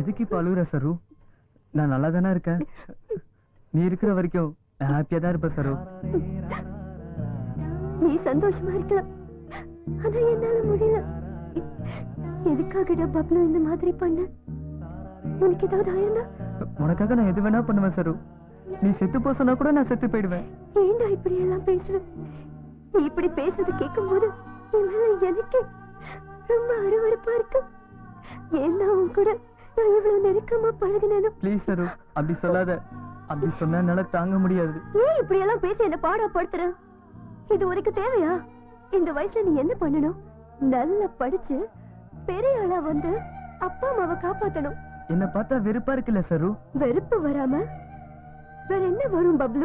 எதுக்கு இப்ப அழுகுற சரு? நான் நல்லா தானே இருக்கேன். நீ இருக்கிற வரைக்கும் ஹாப்பியா தான் இருப்பேன் சரு. நீ சந்தோஷமா இருக்கலாம் ஆனா என்னால முடியல. எதுக்காகடா பப்ளு இந்த மாதிரி பண்ண? உனக்கு ஏதாவது ஆயிருந்தா? உனக்காக நான் எது வேணா பண்ணுவேன் சரு. நீ செத்து போ சொன்னா கூட நான் செத்து போயிடுவேன். ஏன்டா இப்படி எல்லாம் பேசுற? நீ இப்படி பேசுறது கேட்கும்போது என் மேல எனக்கு ரொம்ப அருவருப்பா இருக்கு. உன் கூட இவ்வளவு நெருக்கமா பழகினேனோ? ப்ளீஸ் சரு அப்படி சொல்லாத. அப்படி சொன்னா என்னால தாங்க முடியாது. ஏன் இப்படி எல்லாம் பேசி என்ன பாடப்படுத்துற? இது உனக்கு தேவையா? இந்த வயசுல நீ என்ன பண்ணணும்? நல்லா படிச்சு பெரிய ஆளா வந்து அப்பா அம்மாவை காப்பாத்தணும். என்ன பார்த்தா வெறுப்பா இருக்குல்ல சரு வெறுப்பு வராம வேற என்ன வரும் பப்ளு?